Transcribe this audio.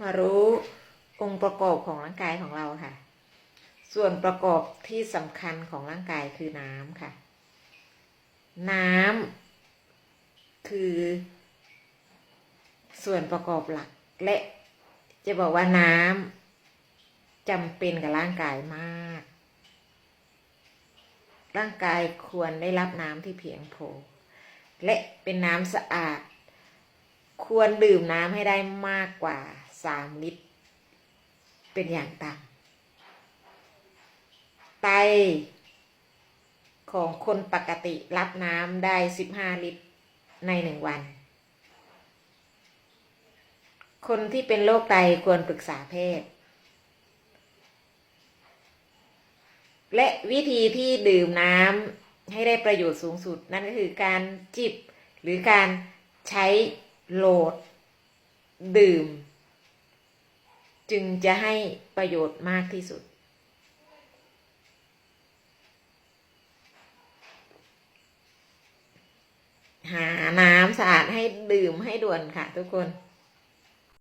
มารู้องค์ประกอบของร่างกายของเราค่ะ ส่วนประกอบที่สำคัญของร่างกายคือน้ำค่ะ น้ำคือ ส่วนประกอบหลัก และจะบอกว่าน้ำจำเป็นกับร่างกายมาก ร่างกายควรได้รับน้ำที่เพียงพอและเป็นน้ำสะอาด ควรดื่มน้ำให้ได้มากกว่า สามลิตร เป็นอย่างต่ำไตของคนปกติรับน้ำได้สิบห้าลิตรในหนึ่งวัน คนที่เป็นโรคไตควรปรึกษาแพทย์ และวิธีที่ดื่มน้ำให้ได้ประโยชน์สูงสุด นั่นก็คือการจิบหรือการใช้โหลดดื่ม จึงจะให้ประโยชน์มากที่สุด หาน้ำสะอาดให้ดื่มให้ด่วนค่ะทุกคน